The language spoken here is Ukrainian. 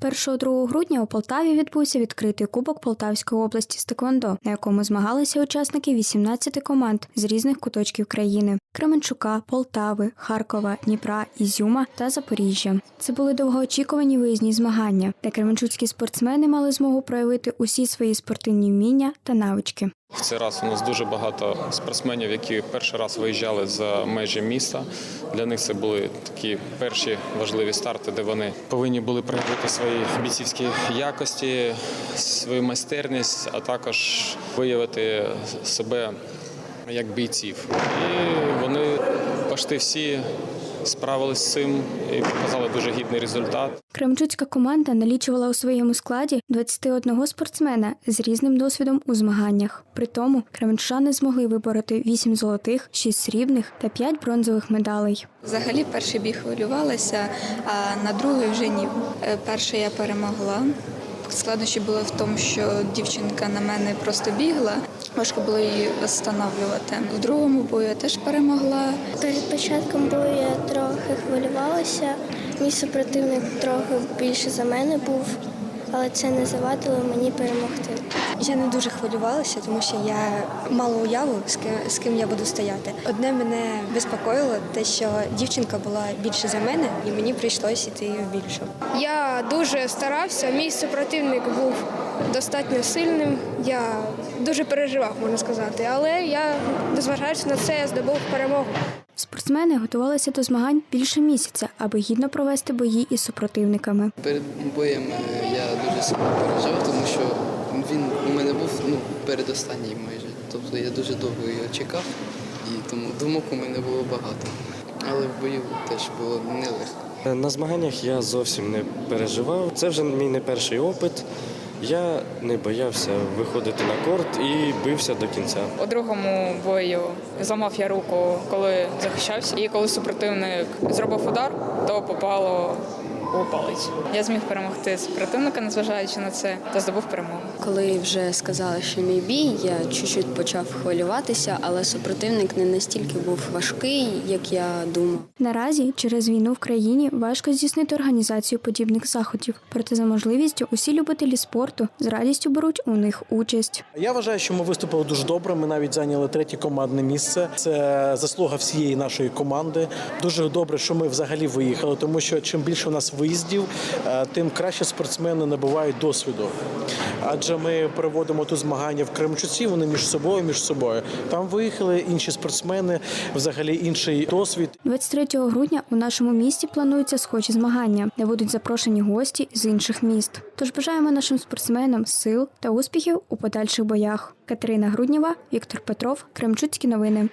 1-2 грудня у Полтаві відбувся відкритий кубок Полтавської області з Теквондо, на якому змагалися учасники 18 команд з різних куточків країни: Кременчука, Полтави, Харкова, Дніпра, Ізюма та Запоріжжя. Це були довгоочікувані виїзні змагання, де кременчуцькі спортсмени мали змогу проявити усі свої спортивні вміння та навички. В цей раз у нас дуже багато спортсменів, які перший раз виїжджали за межі міста. Для них це були такі перші важливі старти, де вони повинні були проявити свої бійцівські якості, свою майстерність, а також виявити себе як бійців. І вони почти всі справились з цим і показали дуже гідний результат. Кременчуцька команда налічувала у своєму складі 21 спортсмена з різним досвідом у змаганнях. При тому кременчани змогли вибороти 8 золотих, 6 срібних та 5 бронзових медалей. Взагалі перший біг хвилювалася, а на другий вже ні. Е, Перший я перемогла. Складнощі були в тому, що дівчинка на мене просто бігла. Важко було її встановлювати. В другому бою я теж перемогла. Перед початком бою я трохи хвилювалася. Мій супротивник трохи більше за мене був, але це не завадило мені перемогти. Я не дуже хвилювалася, тому що я мала уяву, з ким, з ким я буду стояти. Одне мене безпокоїло, те, що дівчинка була більше за мене, і мені прийшлося йти в більшу. Я дуже старався. Мій супротивник був достатньо сильним. Я дуже переживав, можна сказати. Але я, незважаючи на це, я здобув перемогу. Спортсмени готувалися до змагань більше місяця, аби гідно провести бої із супротивниками. Перед боєм е, я дуже сильно переживав, тому що він у мене був ну, передостанній майже. Тобто я дуже довго його чекав, і тому думок у мене було багато. Але в бою теж було нелегко. На змаганнях я зовсім не переживав. Це вже мій не перший опит. Я не боявся виходити на корт і бився до кінця. У другому бою зламав я руку, коли захищався, і коли супротивник зробив удар, то попало у палець. Я зміг перемогти супротивника, незважаючи на це, та здобув перемогу. Коли вже сказали, що мій бій, я чуть-чуть почав хвилюватися, але супротивник не настільки був важкий, як я думав. Наразі через війну в країні важко здійснити організацію подібних заходів. Проте за можливістю усі любителі спорту з радістю беруть у них участь. Я вважаю, що ми виступили дуже добре. Ми навіть зайняли третє командне місце. Це заслуга всієї нашої команди. Дуже добре, що ми взагалі виїхали, тому що чим більше у нас виїздів, е, тим краще спортсмени набувають досвіду. Адже ми проводимо тут змагання в Кремчуці. Вони між собою, між собою. Там виїхали інші спортсмени, взагалі інший досвід. 23 грудня у нашому місті плануються схожі змагання, де будуть запрошені гості з інших міст. Тож бажаємо нашим спортсменам сил та успіхів у подальших боях. Катерина Груднєва, Віктор Петров, Кремчуцькі новини.